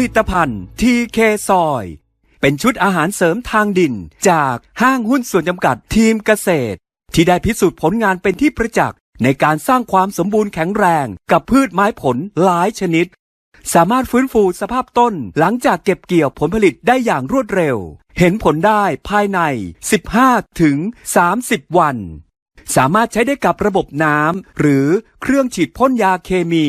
ลิตภัณฑ์ทีเคซอย เป็นชุดอาหารเสริมทางดิน จากห้างหุ้นส่วนจำกัดทีมเกษตร ที่ได้พิสูจน์ผลงานเป็นที่ประจักษ์ในการสร้างความสมบูรณ์แข็งแรงกับพืชไม้ผลหลายชนิด สามารถฟื้นฟูสภาพต้นหลังจากเก็บเกี่ยวผลผลิตได้อย่างรวดเร็ว เห็นผลได้ภายใน 15 ถึง 30 วัน สามารถใช้ได้กับระบบน้ำหรือเครื่องฉีดพ่นยาเคมี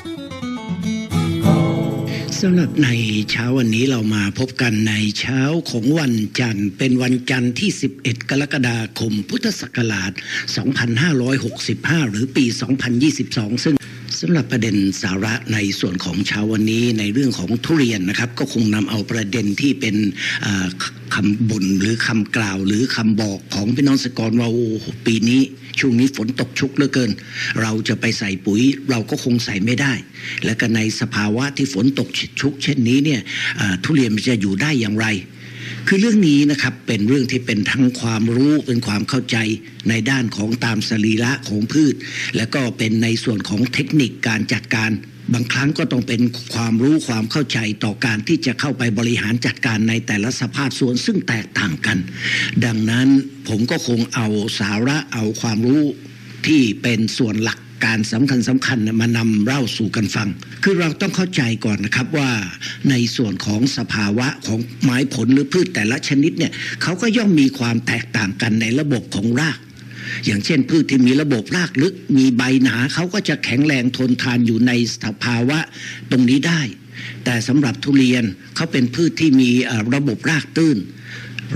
สำหรับในเช้าวันนี้เรามาพบกันในเช้าของวันจันทร์ เป็นวันจันทร์ที่ 11 กรกฎาคมพุทธศักราช 2565 หรือปี 2022 ซึ่ง สำหรับประเด็นสาระในส่วนของเช้าวันนี้ในเรื่องของทุเรียนนะครับ ก็คงนำเอาประเด็นที่เป็นคำบ่นหรือคำกล่าว หรือคำบอกของพี่น้องสกรว่าโอ้ปีนี้ช่วงนี้ฝนตกชุกเหลือเกิน เราจะไปใส่ปุ๋ยเราก็คงใส่ไม่ได้ และก็ในสภาวะที่ฝนตกชุก เช่นนี้เนี่ยทุเรียนมันจะอยู่ได้อย่างไร คือเรื่องนี้นะครับเป็นเรื่องที่เป็นทั้งความรู้เป็นความเข้าใจในด้านของตามสรีระของพืช และก็เป็นในส่วนของเทคนิคการจัดการบางครั้งก็ต้องเป็นความรู้ความเข้าใจต่อการที่จะเข้าไปบริหารจัดการในแต่ละสภาพส่วนซึ่งแตกต่างกัน ดังนั้นผมก็คงเอาสาระเอาความรู้ที่เป็นส่วนหลัก การสำคัญสำคัญมานำเล่าสู่กันฟัง คือเราต้องเข้าใจก่อนนะครับว่าในส่วนของสภาวะของไม้ผลหรือพืชแต่ละชนิดเนี่ยเขาก็ย่อมมีความแตกต่างกันในระบบของรากอย่างเช่นพืชที่มีระบบรากลึก มีใบหนาเขาก็จะแข็งแรงทนทานอยู่ในสภาวะตรงนี้ได้ แต่สำหรับทุเรียนเขาเป็นพืชที่มีระบบรากตื้น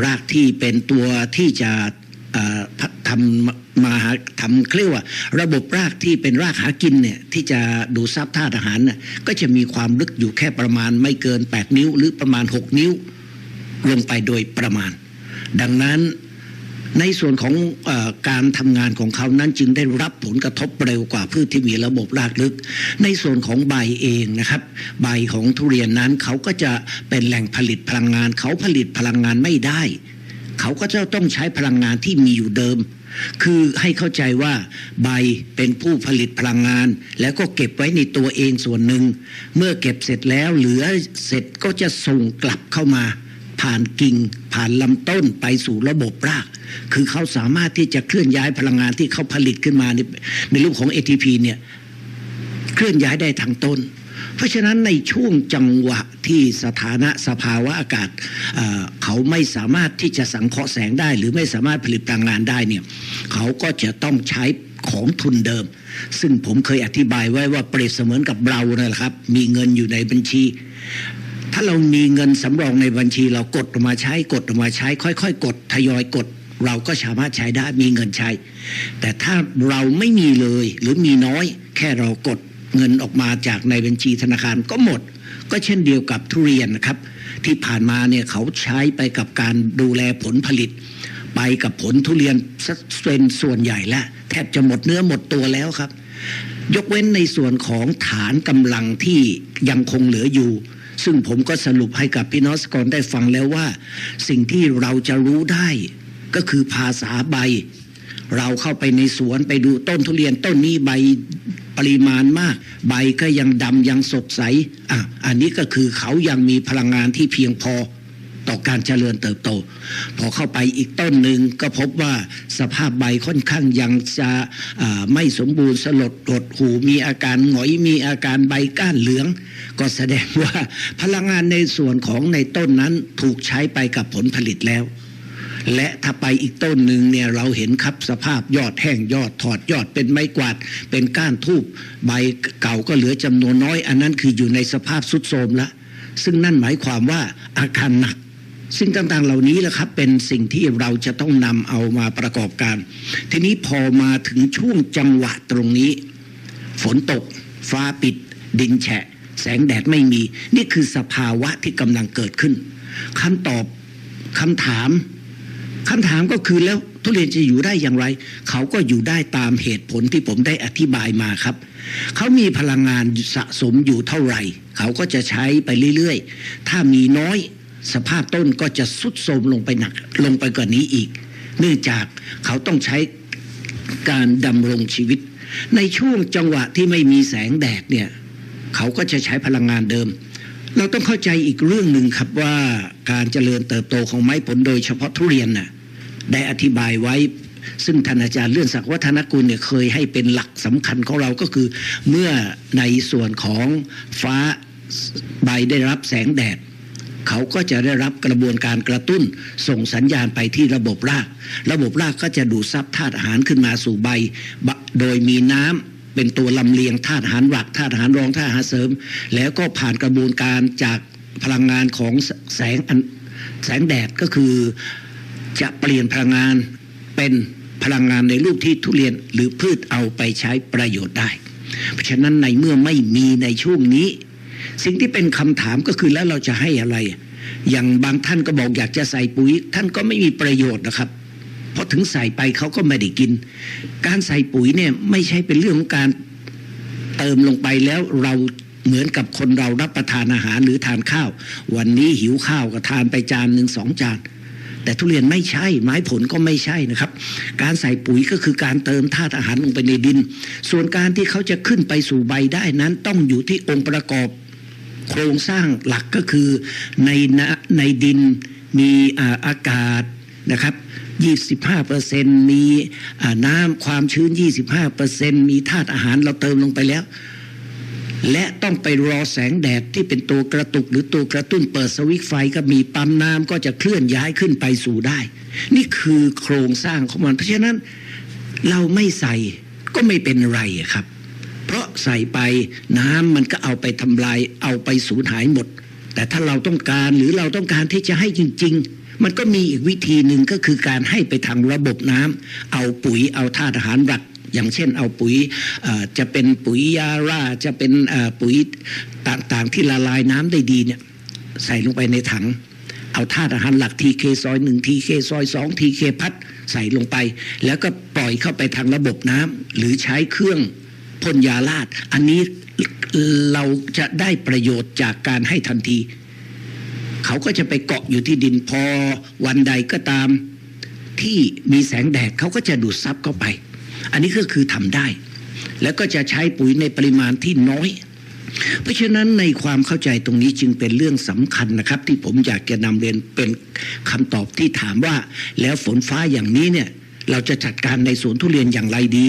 รากที่เป็นตัวที่จะ ทำมาหาทำเครียกว่า ระบบรากที่เป็นรากหากินเนี่ยที่จะดูดซับธาตุอาหารน่ะก็จะมีความลึกอยู่แค่ประมาณไม่เกิน 8 นิ้ว หรือประมาณ 6 นิ้วลงไปโดยประมาณ ดังนั้นในส่วนของออการทำงานของเขานั้นจึงได้รับผลกระทบเร็วกว่าพืชที่มีระบบรากลึก ในส่วนของใบเองนะครับ ใบของทุเรียนนั้นเขาก็จะเป็นแหล่งผลิตพลังงาน เขาผลิตพลังงานไม่ได้ เขาก็จะต้องใช้พลังงานที่มีอยู่เดิม คือให้เข้าใจว่าใบเป็นผู้ผลิตพลังงาน แล้วก็เก็บไว้ในตัวเองส่วนหนึ่ง เมื่อเก็บเสร็จแล้วเหลือเสร็จก็จะส่งกลับเข้ามา ผ่านกิ่ง ผ่านลำต้นไปสู่ระบบราก คือเขาสามารถที่จะเคลื่อนย้ายพลังงานที่เขาผลิตขึ้นมาในในรูปของ ATP เนี่ยเคลื่อนย้ายได้ทางต้น เพราะฉะนั้นในช่วงจังหวะที่สถานะสภาวะอากาศเเขาไม่สามารถที่จะสังเคราะห์แสงได้ หรือไม่สามารถผลิตพลังงานได้เนี่ยเขาก็จะต้องใช้ของทุนเดิม ซึ่งผมเคยอธิบายไว้ว่าเปรียบเสมือนกับเรานั่นแหละครับ มีเงินอยู่ในบัญชี ถ้าเรามีเงินสำรองในบัญชี เรากดออกมาใช้กดออกมาใช้ ค่อย ๆ กดทยอยกด เราก็สามารถใช้ได้มีเงินใช้ แต่ถ้าเราไม่มีเลยหรือมีน้อย แค่เรากด เงินออกมาจากในบัญชีธนาคารก็หมด ก็เช่นเดียวกับทุเรียนนะครับ ที่ผ่านมาเนี่ยเขาใช้ไปกับการดูแลผลผลิต ไปกับผลทุเรียนซะเป็นส่วนใหญ่แล้วแทบจะหมดเนื้อหมดตัวแล้วครับ ยกเว้นในส่วนของฐานกำลังที่ยังคงเหลืออยู่ซึ่งผมก็สรุปให้กับพี่น้องสกรได้ฟังแล้วว่า สิ่งที่เราจะรู้ได้ ก็คือภาษาใบ เราเข้าไปในสวนไปดูต้นทุเรียนต้นนี้ใบปริมาณมาก ใบก็ยังดำยังสดใสอะอันนี้ก็คือเขายังมีพลังงานที่เพียงพอต่อการเจริญเติบโต พอเข้าไปอีกต้นหนึ่งก็พบว่าสภาพใบค่อนข้างยังจะไม่สมบูรณ์สลดหดหูมีอาการหงอยมีอาการใบก้านเหลือง ก็แสดงว่าพลังงานในส่วนของในต้นนั้นถูกใช้ไปกับผลผลิตแล้ว และถ้าไปอีกต้นหนึ่งเนี่ยเราเห็นครับสภาพยอดแห้งยอดถอดยอดเป็นไม้กวาด เป็นก้านทูบใบเก่าก็เหลือจำนวนน้อย อันนั้นคืออยู่ในสภาพสุดโทรมแล้วซึ่งนั่นหมายความว่าอาการหนักสิ่งต่างๆ เหล่านี้แหละครับเป็นสิ่งที่เราจะต้องนำเอามาประกอบการ ทีนี้พอมาถึงช่วงจังหวะตรงนี้ ฝนตก ฟ้าปิด ดินแฉะ แสงแดดไม่มี นี่คือสภาวะที่กำลังเกิดขึ้นคำตอบคำถาม คำถามก็คือแล้วทุเรียนจะอยู่ได้อย่างไร เขาก็อยู่ได้ตามเหตุผลที่ผมได้อธิบายมาครับ เขามีพลังงานสะสมอยู่เท่าไหร่ เขาก็จะใช้ไปเรื่อยๆ ถ้ามีน้อยสภาพต้นก็จะสุดโทรมลงไปหนักลงไปกว่านี้อีก เนื่องจากเขาต้องใช้การดำรงชีวิต ในช่วงจังหวะที่ไม่มีแสงแดดเนี่ย เขาก็จะใช้พลังงานเดิม เราต้องเข้าใจอีกเรื่องหนึ่งครับว่าการเจริญเติบโตของไม้ผลโดยเฉพาะทุเรียนน่ะ ได้อธิบายไว้ ซึ่งท่านอาจารย์เลื่อนศักดิ์วัฒนกุลเนี่ยเคยให้เป็นหลักสำคัญของเราก็คือ เมื่อในส่วนของฟ้าใบได้รับแสงแดดเขาก็จะได้รับกระบวนการกระตุ้น ส่งสัญญาณไปที่ระบบราก ระบบรากก็จะดูดซับธาตุอาหารขึ้นมาสู่ใบ โดยมีน้ำเป็นตัวลำเลียงธาตุอาหารหลักธาตุอาหารรองธาตุอาหารเสริม แล้วก็ผ่านกระบวนการจากพลังงานของแสงแสงแดดก็คือ จะเปลี่ยนพลังงานเป็นพลังงานในรูปที่ทุเรียนหรือพืชเอาไปใช้ประโยชน์ได้ เพราะฉะนั้นในเมื่อไม่มีในช่วงนี้ สิ่งที่เป็นคำถามก็คือแล้วเราจะให้อะไร อย่างบางท่านก็บอกอยากจะใส่ปุ๋ย ท่านก็ไม่มีประโยชน์นะครับ เพราะถึงใส่ไปเขาก็ไม่ได้กิน การใส่ปุ๋ยเนี่ยไม่ใช่เป็นเรื่องของการเติมลงไปแล้วเราเหมือนกับคนเรารับประทานอาหารหรือทานข้าว วันนี้หิวข้าวก็ทานไปจานหนึ่งสองจาน แต่ทุเรียนไม่ใช่ ไม้ผลก็ไม่ใช่นะครับ การใส่ปุ๋ยก็คือการเติมธาตุอาหารลงไปในดิน ส่วนการที่เขาจะขึ้นไปสู่ใบได้นั้นต้องอยู่ที่องค์ประกอบโครงสร้างหลักก็คือในในดินมีอากาศนะครับ25%มีอ่าน้ำความชื้น 25%มีธาตุอาหารเราเติมลงไปแล้ว และต้องไปรอแสงแดดที่เป็นตัวกระตุกหรือตัวกระตุ้นเปิดสวิตช์ไฟก็มีปั๊มน้ำก็จะเคลื่อนย้ายขึ้นไปสู่ได้ นี่คือโครงสร้างของมัน เพราะฉะนั้นเราไม่ใส่ก็ไม่เป็นไรครับ เพราะใส่ไปน้ำมันก็เอาไปทำลายเอาไปสูญหายหมด แต่ถ้าเราต้องการหรือเราต้องการที่จะให้จริง ๆมันก็มีอีกวิธีหนึ่งก็คือการให้ไปทางระบบน้ำเอาปุ๋ยเอาธาตุอาหารหลัก อย่างเช่นเอาปุ๋ยจะเป็นปุ๋ยยาร่าจะเป็นปุ๋ยต่างๆที่ละลายน้ำได้ดีเนี่ยใส่ลงไปในถัง เอาธาตุอาหารหลักทีเคซอยหนึ่งทีเคซอยสองทีเคพัดใส่ลงไป แล้วก็ปล่อยเข้าไปทางระบบน้ำหรือใช้เครื่องพ่นยาลาด อันนี้เราจะได้ประโยชน์จากการให้ทันที เขาก็จะไปเกาะอยู่ที่ดินพอวันใดก็ตามที่มีแสงแดดเขาก็จะดูดซับเข้าไป อันนี้ก็คือทำได้ แล้วก็จะใช้ปุ๋ยในปริมาณที่น้อย เพราะฉะนั้นในความเข้าใจตรงนี้จึงเป็นเรื่องสำคัญนะครับ ที่ผมอยากจะนำเรียนเป็นคำตอบที่ถามว่า แล้วฝนฟ้าอย่างนี้เนี่ยเราจะจัดการในสวนทุเรียนอย่างไรดี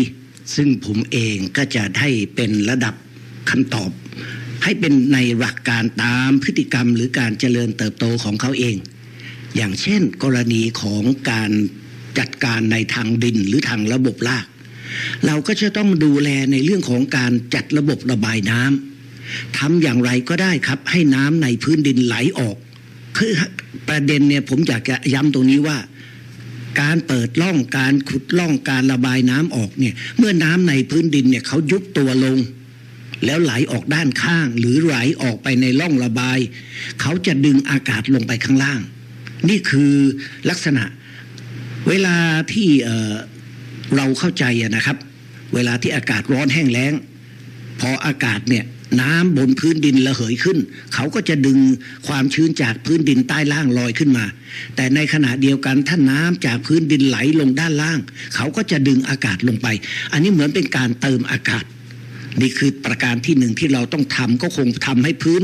ซึ่งผมเองก็จะได้เป็นระดับคำตอบ ให้เป็นในหลักการตามพฤติกรรม หรือการเจริญเติบโตของเขาเอง อย่างเช่น กรณีของการจัดการในทางดินหรือทางระบบราก เราก็จะต้องดูแลในเรื่องของการจัดระบบระบายน้ำทำอย่างไรก็ได้ครับ ให้น้ำในพื้นดินไหลออก คือประเด็นเนี่ยผมอยากจะย้ำตรงนี้ว่า การเปิดร่องการขุดร่องการระบายน้ำออกเนี่ย เมื่อน้ำในพื้นดินเนี่ยเขายุบตัวลงแล้วไหลออกด้านข้างหรือไหลออกไปในร่องระบาย เขาจะดึงอากาศลงไปข้างล่าง นี่คือลักษณะ เวลาที่ เราเข้าใจอะนะครับ เวลาที่อากาศร้อนแห้งแล้ง พออากาศเนี่ยน้ำบนพื้นดินระเหยขึ้น เขาก็จะดึงความชื้นจากพื้นดินใต้ล่างลอยขึ้นมา แต่ในขณะเดียวกันถ้าน้ำจากพื้นดินไหลลงด้านล่าง เขาก็จะดึงอากาศลงไป อันนี้เหมือนเป็นการเติมอากาศ นี่คือประการที่หนึ่งที่เราต้องทำก็คงทำให้พื้น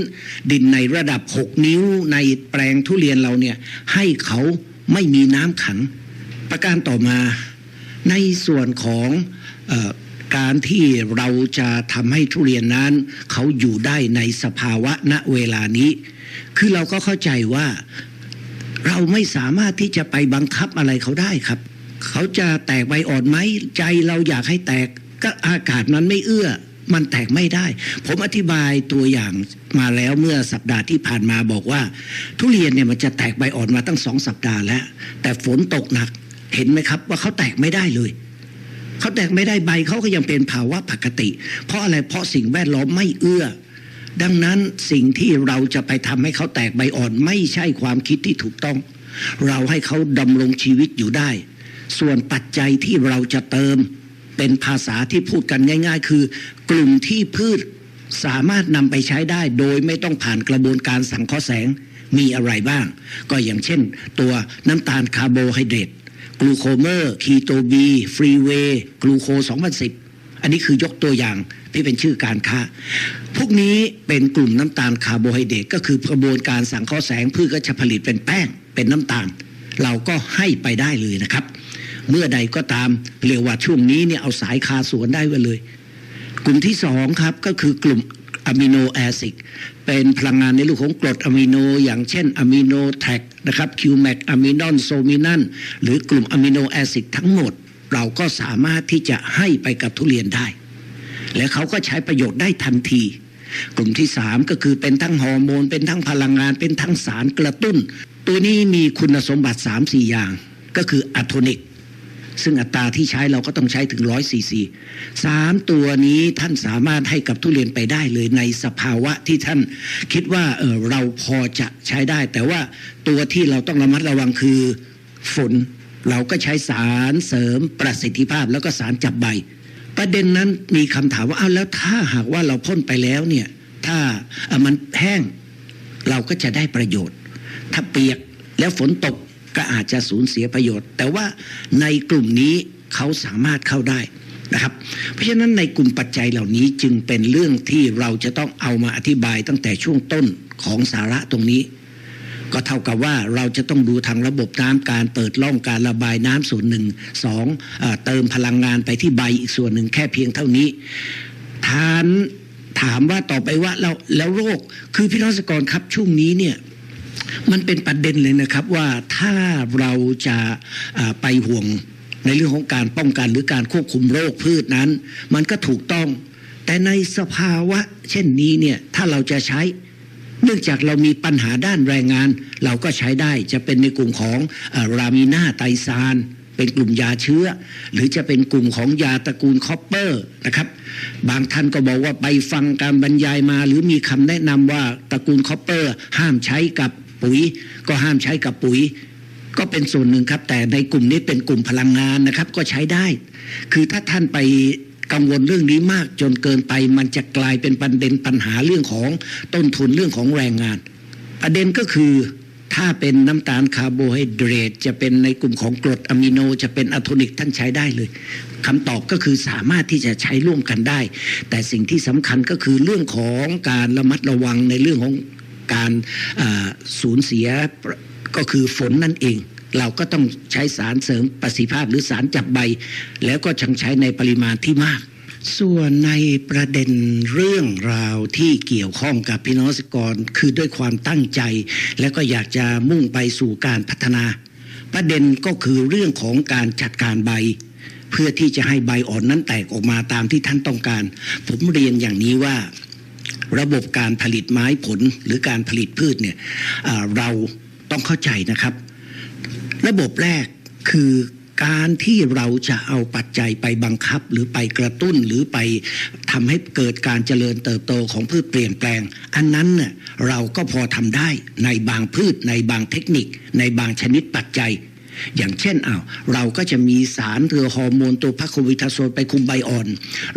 ดินในระดับ 6 นิ้วในแปลงทุเรียนเราเนี่ยให้เขาไม่มีน้ำขัง ประการต่อมา ในส่วนของออการที่เราจะทำให้ทุเรียนนั้น เขาอยู่ได้ในสภาวะณเวลานี้ คือเราก็เข้าใจว่าเราไม่สามารถที่จะไปบังคับอะไรเขาได้ครับ เขาจะแตกใบอ่อนไหมใจเราอยากให้แตกก็อากาศมันไม่เอื้อ มันแตกไม่ได้ ผมอธิบายตัวอย่างมาแล้วเมื่อสัปดาห์ที่ผ่านมาบอกว่า ทุเรียนเนี่ยมันจะแตกใบอ่อนมาตั้งสองสัปดาห์แล้ว แต่ฝนตกหนัก เห็นไหมครับ ว่าเขาแตกไม่ได้เลยเขาแตกไม่ได้ใบเขาก็ยังเป็นภาวะปกติ เพราะอะไรเพราะสิ่งแวดล้อมไม่เอื้อ ดังนั้นสิ่งที่เราจะไปทำให้เขาแตกใบอ่อน ไม่ใช่ความคิดที่ถูกต้อง เราให้เขาดำรงชีวิตอยู่ได้ ส่วนปัจจัยที่เราจะเติมเป็นภาษาที่พูดกันง่าย ๆ คือ กลุ่มที่พืชสามารถนำไปใช้ได้โดยไม่ต้องผ่านกระบวนการสังเคราะห์แสงมีอะไรบ้าง ก็อย่างเช่น ตัวน้ำตาลคาร์โบไฮเดรต กลูโคเมอร์คีโตบีฟรีเวย์กลูโค2010 อันนี้คือยกตัวอย่างที่เป็นชื่อการค้า พวกนี้เป็นกลุ่มน้ำตาลคาร์โบไฮเดรตก็คือกระบวนการสังเคราะห์แสงพืชก็จะผลิตเป็นแป้งเป็นน้ำตาล เราก็ให้ไปได้เลยนะครับ เมื่อใดก็ตามเรียกว่าช่วงนี้เนี่ยเอาสายคาสวนได้ไว้เลย กลุ่มที่สองครับก็คือกลุ่ม อะมิโนแอซิดเป็นพลังงานในรูปของกรดอะมิโน อย่างเช่นอะมิโนแท็กนะครับคิวแมกอะมินอนโซมินันหรือกลุ่มอะมิโนแอซิดทั้งหมด เราก็สามารถที่จะให้ไปกับทุเรียนได้ และเขาก็ใช้ประโยชน์ได้ทันที กลุ่มที่สามก็คือเป็นทั้งฮอร์โมน เป็นทั้งพลังงาน เป็นทั้งสารกระตุ้น ตัวนี้มีคุณสมบัติ3ามสี่อย่าง ก็คืออะโทนิก ซึ่งอัตราที่ใช้เราก็ต้องใช้ถึงร้อยซีซีสามตัวนี้ท่านสามารถให้กับทุเรียนไปได้เลยในสภาวะที่ท่านคิดว่าเออเราพอจะใช้ได้ แต่ว่าตัวที่เราต้องระมัดระวังคือฝนเราก็ใช้สารเสริมประสิทธิภาพแล้วก็สารจับใบ ประเด็นนั้นมีคำถามว่าเอ้าแล้วถ้าหากว่าเราพ่นไปแล้วเนี่ยถ้ามันแห้งเราก็จะได้ประโยชน์ ถ้าเปียกแล้วฝนตก ก็อาจจะสูญเสียประโยชน์ แต่ว่าในกลุ่มนี้เขาสามารถเข้าได้นะครับ เพราะฉะนั้นในกลุ่มปัจจัยเหล่านี้จึงเป็นเรื่องที่เราจะต้องเอามาอธิบายตั้งแต่ช่วงต้นของสาระตรงนี้ ก็เท่ากับว่าเราจะต้องดูทางระบบน้ำการเปิดร่องการระบายน้ำส่วนหนึ่งสองเอเติมพลังงานไปที่ใบอีกส่วนหนึ่งแค่เพียงเท่านี้ทานถามว่าต่อไปว่าแล้วแล้วโรคคือพี่น้องเกษตรกรครับช่วงนี้เนี่ย มันเป็นประเด็นเลยนะครับว่าถ้าเราจะไปห่วงในเรื่องของการป้องกันหรือการควบคุมโรคพืชนั้น มันก็ถูกต้อง แต่ในสภาวะ เช่นนี้เนี่ยถ้าเราจะใช้เนื่องจากเรามีปัญหาด้านแรงงาน เราก็ใช้ได้จะเป็นในกลุ่มของอรามีนาไตซานเป็นกลุ่มยาเชื้อ หรือจะเป็นกลุ่มของยาตระกูลคอปเปอร์นะครับ บางท่านก็บอกว่าไปฟังการบรรยายมา หรือมีคำแนะนำว่าตระกูลคอปเปอร์ ห้ามใช้กับ ปุ๋ย ก็ห้ามใช้กับปุ๋ย ก็เป็นส่วนหนึ่งครับ แต่ในกลุ่มนี้เป็นกลุ่มพลังงานนะครับ ก็ใช้ได้ คือถ้าท่านไปกังวลเรื่องนี้มากจนเกินไป มันจะกลายเป็นประเด็นปัญหาเรื่องของต้นทุนเรื่องของแรงงาน ประเด็นก็คือถ้าเป็นน้ำตาลคาร์โบไฮเดรตจะเป็นในกลุ่มของกรดอะมิโนจะเป็นอะโทนิกท่านใช้ได้เลยคำตอบก็คือสามารถที่จะใช้ร่วมกันได้ แต่สิ่งที่สำคัญก็คือเรื่องของการระมัดระวังในเรื่องของ การสูญเสียก็คือฝนนั่นเอง เราก็ต้องใช้สารเสริมประสิทธิภาพหรือสารจับใบ แล้วก็ชังใช้ในปริมาณที่มาก ส่วนในประเด็นเรื่องราวที่เกี่ยวข้องกับพี่น้องเกรคือด้วยความตั้งใจ แล้วก็อยากจะมุ่งไปสู่การพัฒนา ประเด็นก็คือเรื่องของการจัดการใบเพื่อที่จะให้ใบอ่อนนั้นแตกออกมาตามที่ท่านต้องการ ผมเรียนอย่างนี้ว่า ระบบการผลิตไม้ผลหรือการผลิตพืชเนี่ยเราต้องเข้าใจนะครับ ระบบแรกคือการที่เราจะเอาปัจจัยไปบังคับหรือไปกระตุ้นหรือไปทำให้เกิดการเจริญเติบโตของพืชเปลี่ยนแปลง อันนั้นเนี่ยเราก็พอทำได้ในบางพืชในบางเทคนิค ในบางชนิดปัจจัย อย่างเช่นอ้าวเราก็จะมีสารเรือฮอร์โมนตัวพัควิทาโซนไปคุมใบอ่อน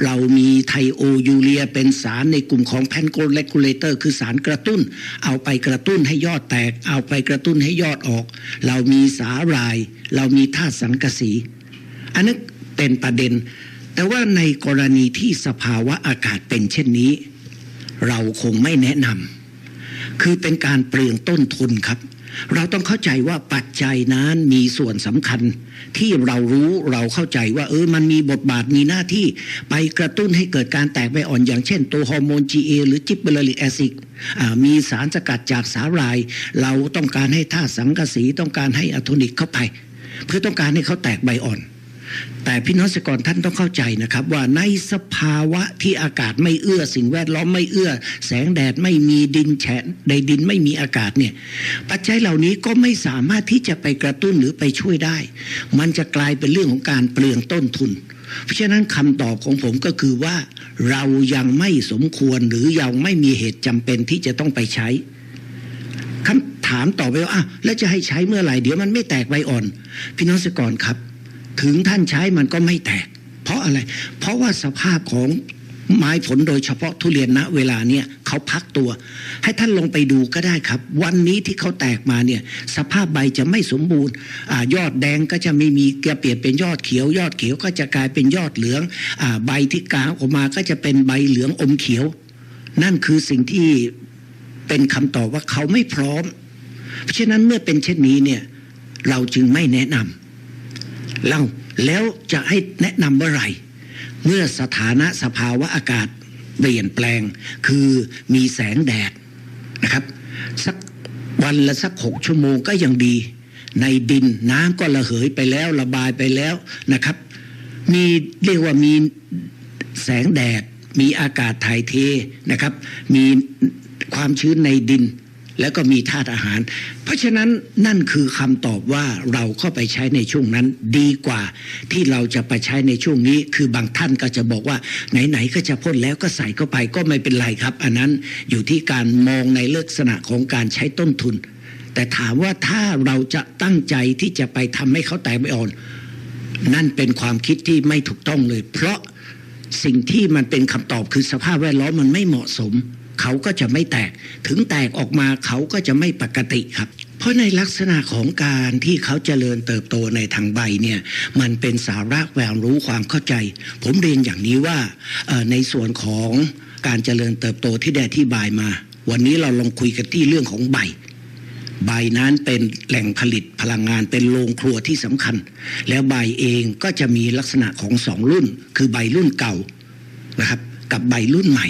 เรามีไทโอยูเรียเป็นสารในกลุ่มของแพนโกเลกูเลเตอร์คือสารกระตุ้น เอาไปกระตุ้นให้ยอดแตก เอาไปกระตุ้นให้ยอดออก เรามีสาหราย เรามีธาตุสังกะสี อันนั้นเป็นประเด็น แต่ว่าในกรณีที่สภาวะอากาศเป็นเช่นนี้ เราคงไม่แนะนำ คือเป็นการเปลืองต้นทุนครับ เราต้องเข้าใจว่าปัจจัยนั้นมีส่วนสำคัญ ที่เรารู้เราเข้าใจว่าเออมันมีบทบาทมีหน้าที่ไปกระตุ้นให้เกิดการแตกใบอ่อนอย่างเช่น ตัวฮอร์โมน GA หรือจิบเบลลิกแอซิดมีสารสกัดจากสาหร่าย เราต้องการให้ธาตุสังกะสีต้องการให้อะโทนิกเข้าไป เพื่อต้องการให้เขาแตกใบอ่อน แต่พี่น้องเกษตรกรท่านต้องเข้าใจนะครับ ว่าในสภาวะที่อากาศไม่เอื้อสิ่งแวดล้อมไม่เอื้อ แสงแดดไม่มีดินแฉะในดินไม่มีอากาศเนี่ยปัจจัยเหล่านี้ก็ไม่สามารถที่จะไปกระตุ้นหรือไปช่วยได้ มันจะกลายเป็นเรื่องของการเปลืองต้นทุน เพราะฉะนั้นคำตอบของผมก็คือว่าเรายังไม่สมควรหรือยังไม่มีเหตุจำเป็นที่จะต้องไปใช้คำถามต่อไปว่าอะแล้วจะให้ใช้เมื่อไหร่เดี๋ยวมันไม่แตกใบอ่อน พี่น้องสกรครับ ถึงท่านใช้มันก็ไม่แตก เพราะอะไร เพราะว่าสภาพของไม้ผลโดยเฉพาะทุเรียนณเวลาเนี่ยเขาพักตัว ให้ท่านลงไปดูก็ได้ครับ วันนี้ที่เขาแตกมาเนี่ยสภาพใบจะไม่สมบูรณ์อยอดแดงก็จะไม่มีจะเปลี่ยนเป็นยอดเขียว ยอดเขียวก็จะกลายเป็นยอดเหลืองอใบที่กลางออกมาก็จะเป็นใบเหลืองอมเขียว นั่นคือสิ่งที่เป็นคำตอบว่าเขาไม่พร้อม เพราะฉะนั้นเมื่อเป็นเช่นนี้เนี่ยเราจึงไม่แนะนำ เราแล้วจะให้แนะนำเมื่อไหร่ เมื่อสถานะสภาวะอากาศเปลี่ยนแปลงคือมีแสงแดดนะครับ สักวันละสักหกชั่วโมงก็ยังดี ในดินน้ำก็ระเหยไปแล้วระบายไปแล้วนะครับ มีเรียกว่ามีแสงแดดมีอากาศถ่ายเทนะครับ มีความชื้นในดิน แล้วก็มีธาตุอาหาร เพราะฉะนั้นนั่นคือคำตอบว่าเราเข้าไปใช้ในช่วงนั้นดีกว่า ที่เราจะไปใช้ในช่วงนี้ คือบางท่านก็จะบอกว่าไหนๆก็จะพ่นแล้วก็ใส่เข้าไปก็ไม่เป็นไรครับ อันนั้นอยู่ที่การมองในลักษณะของการใช้ต้นทุน แต่ถามว่าถ้าเราจะตั้งใจที่จะไปทำให้เขาแตกไม่อ่อน นั่นเป็นความคิดที่ไม่ถูกต้องเลย เพราะสิ่งที่มันเป็นคำตอบคือสภาพแวดล้อมมันไม่เหมาะสม เขาก็จะไม่แตก ถึงแตกออกมาเขาก็จะไม่ปกติครับ เพราะในลักษณะของการที่เขาเจริญเติบโตในทางใบเนี่ยมันเป็นสาระแววรู้ความเข้าใจ ผมเรียนอย่างนี้ว่าในส่วนของการเจริญเติบโตที่ได้อธิบายมา วันนี้เราลองคุยกันที่เรื่องของใบใบนั้นเป็นแหล่งผลิตพลังงานเป็นโรงครัวที่สำคัญ แล้วใบเองก็จะมีลักษณะของสองรุ่น คือใบรุ่นเก่านะครับ กับใบรุ่นใหม่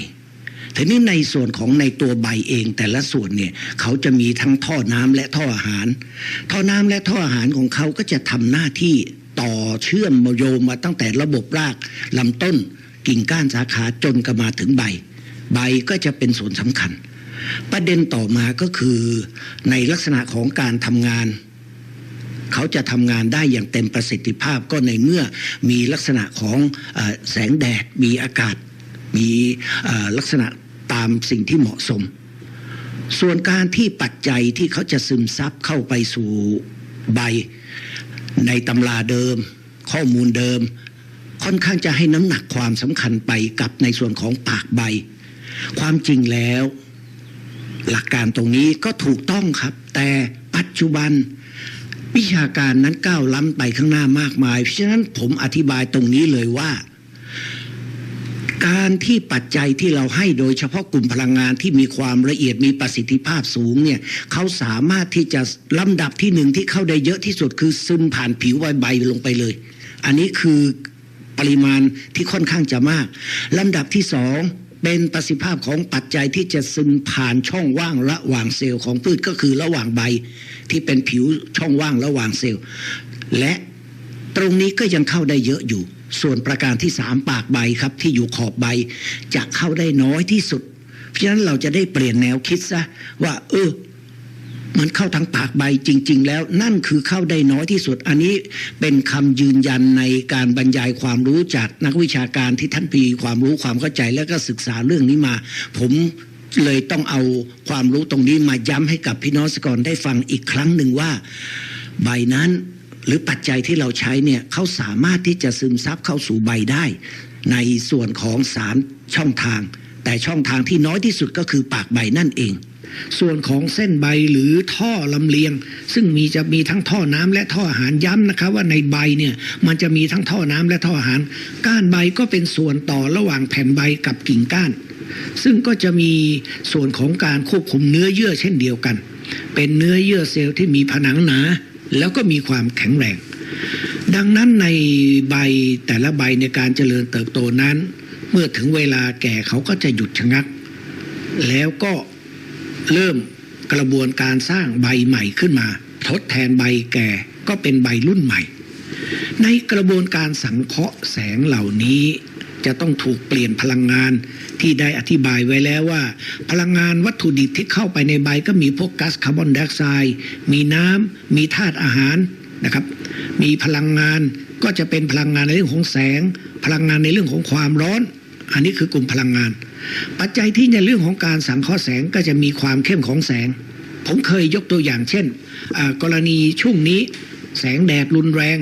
ทีนี้ในส่วนของในตัวใบเองแต่ละส่วนเนี่ยเขาจะมีทั้งท่อน้ำและท่ออาหาร ท่อน้ำและท่ออาหารของเขาก็จะทำหน้าที่ต่อเชื่อมโยงมาตั้งแต่ระบบรากลำต้นกิ่งก้านสาขาจนกระมาถึงใบ ใบก็จะเป็นส่วนสำคัญ ประเด็นต่อมาก็คือในลักษณะของการทำงาน เขาจะทำงานได้อย่างเต็มประสิทธิภาพก็ในเมื่อมีลักษณะของอแสงแดดมีอากาศ มีลักษณะ ตามสิ่งที่เหมาะสม ส่วนการที่ปัจจัยที่เขาจะซึมซับเข้าไปสู่ใบ ในตำราเดิม ข้อมูลเดิม ค่อนข้างจะให้น้ำหนักความสำคัญไปกับในส่วนของปากใบ ความจริงแล้ว หลักการตรงนี้ก็ถูกต้องครับ แต่ปัจจุบันวิชาการนั้นก้าวล้ำไปข้างหน้ามากมาย เพราะฉะนั้นผมอธิบายตรงนี้เลยว่า การที่ปัจจัยที่เราให้โดยเฉพาะกลุ่มพลังงานที่มีความละเอียดมีประสิทธิภาพสูงเนี่ยเขาสามารถที่จะลำดับที่หนึ่งที่เข้าได้เยอะที่สุดคือซึมผ่านผิวใบลงไปเลย อันนี้คือปริมาณที่ค่อนข้างจะมากลำดับที่สองเป็นประสิทธิภาพของปัจจัยที่จะซึมผ่านช่องว่างระหว่างเซลล์ของพืชก็คือระหว่างใบที่เป็นผิวช่องว่างระหว่างเซลล์ และตรงนี้ก็ยังเข้าได้เยอะอยู่ ส่วนประการที่สามปากใบครับที่อยู่ขอบใบ จะเข้าได้น้อยที่สุด เพราะฉะนั้นเราจะได้เปลี่ยนแนวคิดซะว่า เออมันเข้าทางปากใบจริง ๆ แล้วนั่นคือเข้าได้น้อยที่สุด อันนี้เป็นคำยืนยันในการบรรยายความรู้จากนักวิชาการที่ท่านมีความรู้ความเข้าใจแล้วก็ศึกษาเรื่องนี้มา ผมเลยต้องเอาความรู้ตรงนี้มาย้ำให้กับพี่น้องสกรได้ฟังอีกครั้งหนึ่งว่า ใบนั้น หรือปัจจัยที่เราใช้เนี่ยเขาสามารถที่จะซึมซับเข้าสู่ใบได้ ในส่วนของสารช่องทาง แต่ช่องทางที่น้อยที่สุดก็คือปากใบนั่นเอง ส่วนของเส้นใบหรือท่อลำเลียง ซึ่งมีจะมีทั้งท่อน้ำและท่ออาหารย้ำนะครับว่าในใบเนี่ยมันจะมีทั้งท่อน้ำและท่ออาหาร ก้านใบก็เป็นส่วนต่อระหว่างแผ่นใบกับกิ่งก้าน ซึ่งก็จะมีส่วนของการควบคุมเนื้อเยื่อเช่นเดียวกัน เป็นเนื้อเยื่อเซลล์ที่มีผนังหนา แล้วก็มีความแข็งแรง ดังนั้นในใบแต่ละใบในการเจริญเติบโตนั้น เมื่อถึงเวลาแก่เขาก็จะหยุดชะงัก แล้วก็เริ่มกระบวนการสร้างใบใหม่ขึ้นมา ทดแทนใบแก่ก็เป็นใบรุ่นใหม่ ในกระบวนการสังเคราะห์แสงเหล่านี้ จะต้องถูกเปลี่ยนพลังงานที่ได้อธิบายไว้แล้วว่า พลังงานวัตถุดิบที่เข้าไปในใบก็มีพวกก๊าซคาร์บอนไดออกไซด์มีน้ำมีธาตุอาหารนะครับ มีพลังงานก็จะเป็นพลังงานในเรื่องของแสง พลังงานในเรื่องของความร้อน อันนี้คือกลุ่มพลังงาน ปัจจัยที่ในเรื่องของการสังเคราะห์แสงก็จะมีความเข้มของแสง ผมเคยยกตัวอย่างเช่น กรณีช่วงนี้แสงแดดรุนแรง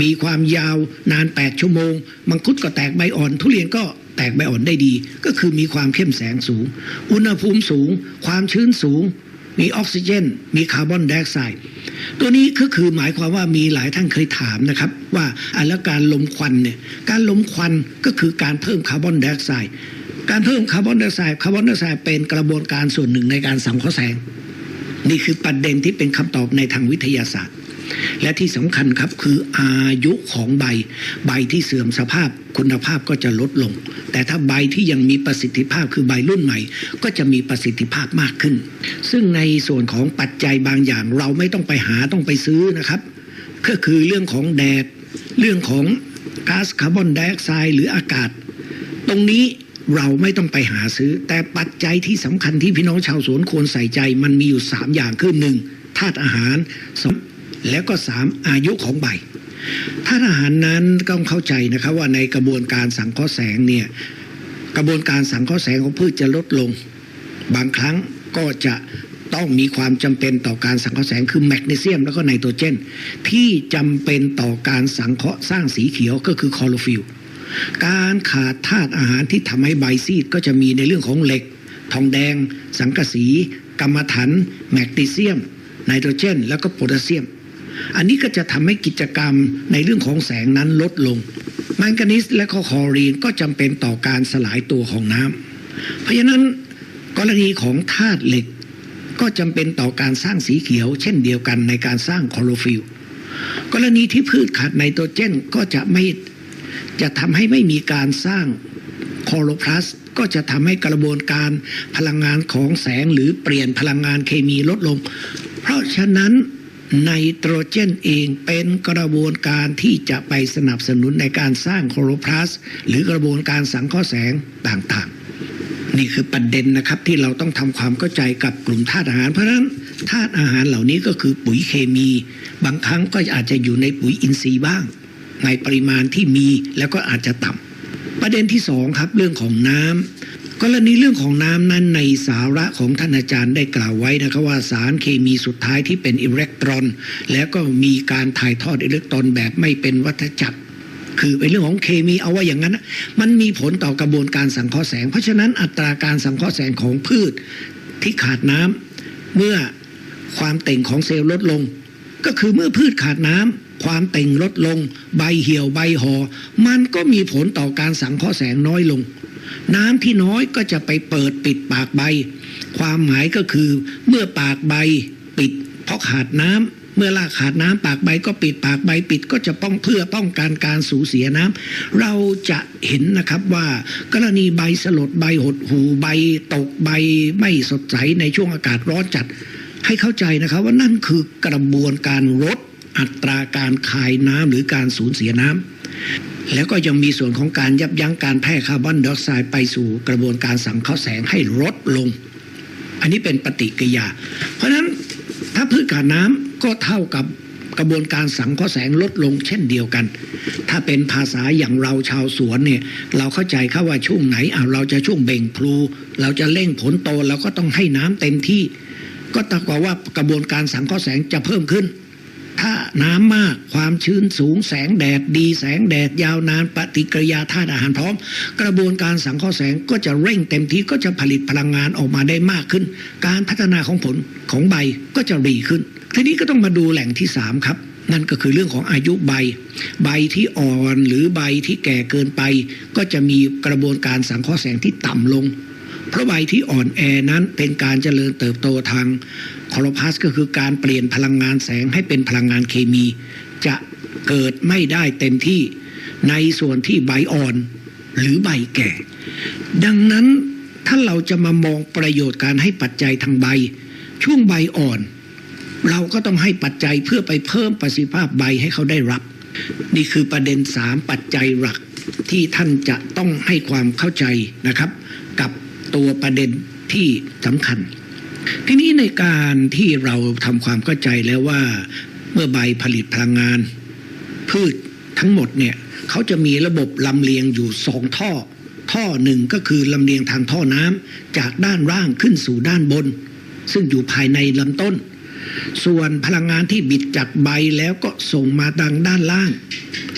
มีความยาวนาน 8 ชั่วโมง มังคุดก็แตกใบอ่อน ทุเรียนก็แตกใบอ่อนได้ดี ก็คือมีความเข้มแสงสูง อุณหภูมิสูง ความชื้นสูง มีออกซิเจน มีคาร์บอนไดออกไซด์ตัวนี้ก็คือหมายความว่ามีหลายท่านเคยถามนะครับ ว่าอะแล้วการลมควันเนี่ยการลมควันก็คือการเพิ่มคาร์บอนไดออกไซด์การเพิ่มคาร์บอนไดออกไซด์คาร์บอนไดออกไซด์เป็นกระบวนการส่วนหนึ่งในการสังเคราะห์แสง นี่คือประเด็นที่เป็นคำตอบในทางวิทยาศาสตร์ และที่สำคัญครับคืออายุของใบ ใบที่เสื่อมสภาพคุณภาพก็จะลดลง แต่ถ้าใบที่ยังมีประสิทธิภาพคือใบรุ่นใหม่ ก็จะมีประสิทธิภาพมากขึ้น ซึ่งในส่วนของปัจจัยบางอย่างเราไม่ต้องไปหาต้องไปซื้อนะครับ ก็คือเรื่องของแดด เรื่องของก๊าซคาร์บอนไดออกไซด์หรืออากาศ ตรงนี้เราไม่ต้องไปหาซื้อ แต่ปัจจัยที่สำคัญที่พี่น้องชาวสวนควรใส่ใจ มันมีอยู่ 3 อย่างคือหนึ่งธาตุอาหารสอง แล้วก็สามอายุของใบธาตุอาหารนั้นต้องเข้าใจนะครับว่าในกระบวนการสังเคราะห์แสงเนี่ยกระบวนการสังเคราะห์แสงของพืชจะลดลง บางครั้งก็จะต้องมีความจำเป็นต่อการสังเคราะห์แสงคือแมกนีเซียมแล้วก็ไนโตรเจน ที่จำเป็นต่อการสังเคราะห์สร้างสีเขียวก็คือคลอโรฟิลการขาดธาตุอาหารที่ทำให้ใบซีดก็จะมีในเรื่องของเหล็ก ทองแดง สังกะสี กรรมฐานแมกนีเซียม ไนโตรเจน แล้วก็โพแทสเซียม อันนี้ก็จะทำให้กิจกรรมในเรื่องของแสงนั้นลดลงแมงกานีสและก็คอรีนก็จำเป็นต่อการสลายตัวของน้ำเพราะฉะนั้นกรณีของธาตุเหล็ก ก็จำเป็นต่อการสร้างสีเขียว เช่นเดียวกันในการสร้างคลอโรฟิลกรณีที่พืชขาดไนโตรเจนก็จะไม่จะทำให้ไม่มีการสร้างโคโลพลัสก็จะทำให้กระบวนการพลังงานของแสงหรือเปลี่ยนพลังงานเคมีลดลง เพราะฉะนั้น ไนโตรเจนเองเป็นกระบวนการที่จะไปสนับสนุนในการสร้างโคโลพลัสหรือกระบวนการสังเคราะห์แสงต่างๆ นี่คือประเด็นนะครับที่เราต้องทำความเข้าใจกับกลุ่มธาตุอาหาร เพราะฉะนั้นธาตุอาหารเหล่านี้ก็คือปุ๋ยเคมี บางครั้งก็อาจจะอยู่ในปุ๋ยอินทรีย์บ้าง ในปริมาณที่มีแล้วก็อาจจะต่ำประเด็นที่สองครับเรื่องของน้ำ กรณีเรื่องของน้ำนั้นในสาระของท่านอาจารย์ได้กล่าวไว้นะครับว่าสารเคมีสุดท้ายที่เป็นอิเล็กตรอน แล้วก็มีการถ่ายทอดอิเล็กตรอนแบบไม่เป็นวัฏจักรคือเป็นเรื่องของเคมีเอาว่าอย่างนั้นนะมันมีผลต่อกระบวนการสังเคราะห์แสง เพราะฉะนั้นอัตราการสังเคราะห์แสงของพืชที่ขาดน้ำเมื่อความเต่งของเซลล์ลดลง ก็คือเมื่อพืชขาดน้ำความเต่งลดลง ใบเหี่ยวใบหอ่อมันก็มีผลต่อการสังเคราะห์แสงน้อยลง น้ำที่น้อยก็จะไปเปิดปิดปากใบ ความหมายก็คือ เมื่อปากใบปิด เพราะขาดน้ำเมื่อรากขาดน้ำปากใบก็ปิดปากใบปิดก็จะป้องเพื่อป้องกันการสูญเสียน้ำเราจะเห็นนะครับว่ากรณีใบสลดใบหดหูใบตกใบไม่สดใสในช่วงอากาศร้อนจัด ให้เข้าใจนะครับว่านั่นคือกระบวนการลดอัตราการคายน้ำหรือการสูญเสียน้ำ แล้วก็ยังมีส่วนของการยับยั้งการแพร่คาร์บอนไดออกไซด์ไปสู่กระบวนการสังเคราะห์แสงให้ลดลง อันนี้เป็นปฏิกิริยา เพราะฉะนั้นถ้าพืชขาดน้ำก็เท่ากับกระบวนการสังเคราะห์แสงลดลงเช่นเดียวกัน ถ้าเป็นภาษาอย่างเราชาวสวนเนี่ย เราเข้าใจครับว่าช่วงไหนอ่าเราจะช่วงเบ่งพลู เราจะเร่งผลโตเราก็ต้องให้น้ำเต็มที่ ก็ตากว่าว่ากระบวนการสังเคราะห์แสงจะเพิ่มขึ้น ถ้าน้ำมากความชื้นสูงแสงแดดดีแสงแดดยาวนานปฏิกิริยาธาตุอาหารพร้อม กระบวนการสังเคราะห์แสงก็จะเร่งเต็มที่ก็จะผลิตพลังงานออกมาได้มากขึ้น การพัฒนาของผลของใบก็จะดีขึ้น ทีนี้ก็ต้องมาดูแหล่งที่สามครับนั่นก็คือเรื่องของอายุใบ ใบที่อ่อนหรือใบที่แก่เกินไป ก็จะมีกระบวนการสังเคราะห์แสงที่ต่ำลง เพราะใบที่อ่อนแอนั้นเป็นการเจริญเติบโตทาง คลอโรพลาสก็คือการเปลี่ยนพลังงานแสงให้เป็นพลังงานเคมี จะเกิดไม่ได้เต็มที่ในส่วนที่ใบอ่อนหรือใบแก่ ดังนั้นถ้าเราจะมามองประโยชน์การให้ปัจจัยทางใบ ช่วงใบอ่อน เราก็ต้องให้ปัจจัยเพื่อไปเพิ่มประสิทธิภาพใบให้เขาได้รับ นี่คือประเด็นสามปัจจัยหลักที่ท่านจะต้องให้ความเข้าใจนะครับ กับตัวประเด็นที่สำคัญ ทีนี้ในการที่เราทำความเข้าใจแล้วว่า เมื่อใบผลิตพลังงาน พืชทั้งหมดเนี่ยเขาจะมีระบบลำเลียงอยู่สองท่อ ท่อหนึ่งก็คือลำเลียงทางท่อน้ำจากด้านล่างขึ้นสู่ด้านบน ซึ่งอยู่ภายในลำต้น ส่วนพลังงานที่บิดจากใบแล้วก็ส่งมาดังด้านล่าง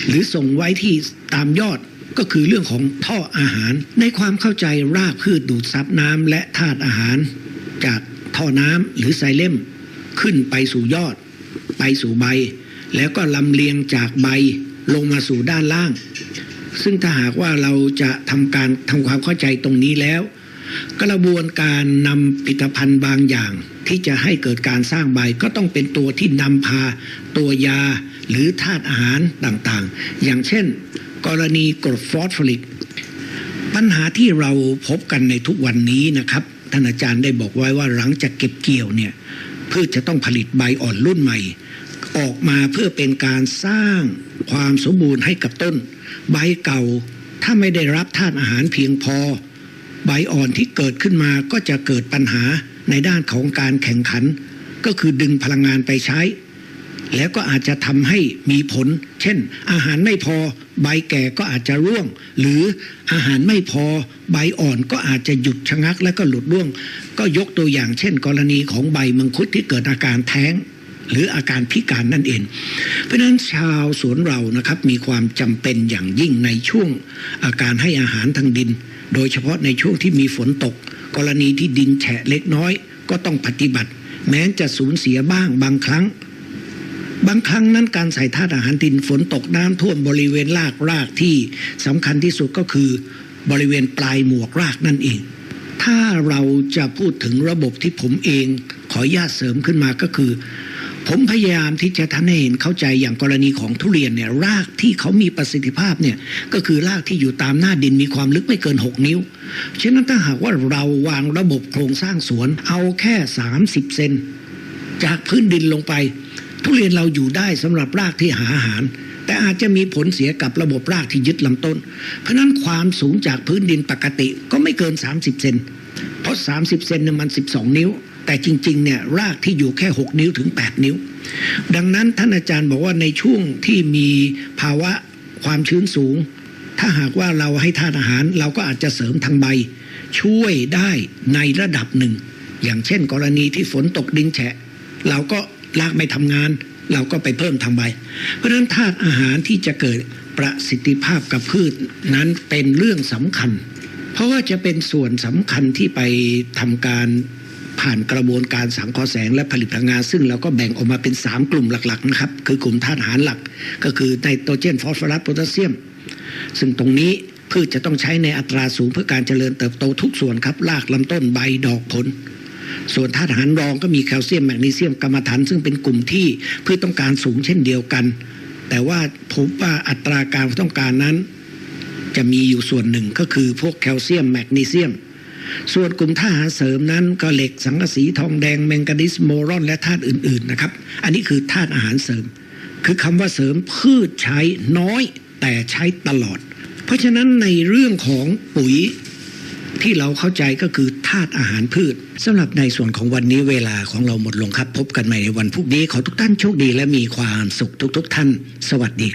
หรือส่งไว้ที่ตามยอดก็คือเรื่องของท่ออาหาร ในความเข้าใจรากพืชดูดซับน้ำและธาตุอาหาร จาก ท่อน้ำหรือไซเลมขึ้นไปสู่ยอด ไปสู่ใบ แล้วก็ลำเลียงจากใบลงมาสู่ด้านล่าง ซึ่งถ้าหากว่าเราจะทำการทำความเข้าใจตรงนี้แล้ว กระบวนการนำผลิตภัณฑ์บางอย่าง ที่จะให้เกิดการสร้างใบก็ต้องเป็นตัวที่นำพา ตัวยาหรือธาตุอาหารต่างๆ อย่างเช่น กรณีกรดฟอสฟอริกปัญหาที่เราพบกันในทุกวันนี้นะครับ ท่านอาจารย์ได้บอกไว้ว่าหลังจากเก็บเกี่ยวเนี่ยพืชจะต้องผลิตใบอ่อนรุ่นใหม่ ออกมาเพื่อเป็นการสร้างความสมบูรณ์ให้กับต้น ใบเก่าถ้าไม่ได้รับธาตุอาหารเพียงพอ ใบอ่อนที่เกิดขึ้นมาก็จะเกิดปัญหาในด้านของการแข่งขัน ก็คือดึงพลังงานไปใช้ แล้วก็อาจจะทำให้มีผล เช่น อาหารไม่พอ ใบแก่ก็อาจจะร่วง หรืออาหารไม่พอใบอ่อนก็อาจจะหยุดชะงัก และก็หลุดร่วง ก็ยกตัวอย่างเช่น กรณีของใบมังคุดที่เกิดอาการแท้งหรืออาการพิการนั่นเอง เพราะฉะนั้นชาวสวนเรานะครับมีความจำเป็นอย่างยิ่งในช่วงอาการให้อาหารทางดิน โดยเฉพาะในช่วงที่มีฝนตก กรณีที่ดินแฉะเล็กน้อย ก็ต้องปฏิบัติ แม้จะสูญเสียบ้างบางครั้ง บางครั้งนั้นการใส่ธาตุอาหารดินฝนตกน้ำท่วมบริเวณรากรากที่สำคัญที่สุดก็คือบริเวณปลายหมวกรากนั่นเอง ถ้าเราจะพูดถึงระบบที่ผมเองขออนุญาตเสริมขึ้นมาก็คือ ผมพยายามที่จะทำให้เห็นเข้าใจอย่างกรณีของทุเรียนเนี่ยรากที่เขามีประสิทธิภาพเนี่ยก็คือรากที่อยู่ตามหน้าดินมีความลึกไม่เกิน 6 นิ้ว ฉะนั้นถ้าหากว่าเราวางระบบโครงสร้างสวนเอาแค่ 30 เซนจากพื้นดินลงไป ทุเรียนเราอยู่ได้สำหรับรากที่หาอาหาร แต่อาจจะมีผลเสียกับระบบรากที่ยึดลำต้น เพราะนั้นความสูงจากพื้นดินปกติก็ไม่เกิน 30 เซนเพราะ 30 เซนเนี่ยมัน 12 นิ้ว แต่จริงๆเนี่ยรากที่อยู่แค่ 6 นิ้วถึง 8 นิ้ว ดังนั้นท่านอาจารย์บอกว่าในช่วงที่มีภาวะความชื้นสูง ถ้าหากว่าเราให้ธาตุอาหารเราก็อาจจะเสริมทางใบ ช่วยได้ในระดับหนึ่ง อย่างเช่น กรณีที่ฝนตกดินแฉะ เราก็ รากไม่ทำงาน เราก็ไปเพิ่มทางใบ เพราะฉะนั้นธาตุอาหารที่จะเกิดประสิทธิภาพกับพืชนั้นเป็นเรื่องสำคัญ เพราะว่าจะเป็นส่วนสำคัญที่ไปทำการผ่านกระบวนการสังเคราะห์แสงและผลิตพลังงาน ซึ่งเราก็แบ่งออกมาเป็น 3 กลุ่มหลักๆนะครับ คือกลุ่มธาตุอาหารหลัก ก็คือไนโตรเจนฟอสฟอรัสโพแทสเซียม ซึ่งตรงนี้พืชจะต้องใช้ในอัตราสูงเพื่อการเจริญเติบโตทุกส่วนครับรากลำต้นใบดอกผล ส่วนธาตุอาหารรองก็มีแคลเซียมแมกนีเซียมกรรมฐานซึ่งเป็นกลุ่มที่พืชต้องการสูงเช่นเดียวกัน แต่ว่าพบว่าอัตราการต้องการนั้น จะมีอยู่ส่วนหนึ่งก็คือพวกแคลเซียมแมกนีเซียม ส่วนกลุ่มธาตุอาหารเสริมนั้นก็เหล็กสังกะสีทองแดงแมงกานิสโมรอนและธาตุอื่นๆนะครับ อันนี้คือธาตุอาหารเสริม คือคำว่าเสริมพืชใช้น้อยแต่ใช้ตลอด เพราะฉะนั้นในเรื่องของปุ๋ย ที่เราเข้าใจก็คือธาตุอาหารพืชสำหรับในส่วนของวันนี้เวลาของเราหมดลงครับ พบกันใหม่ในวันพรุ่งนี้ขอทุกท่านโชคดีและมีความสุขทุกๆท่าน สวัสดีครับ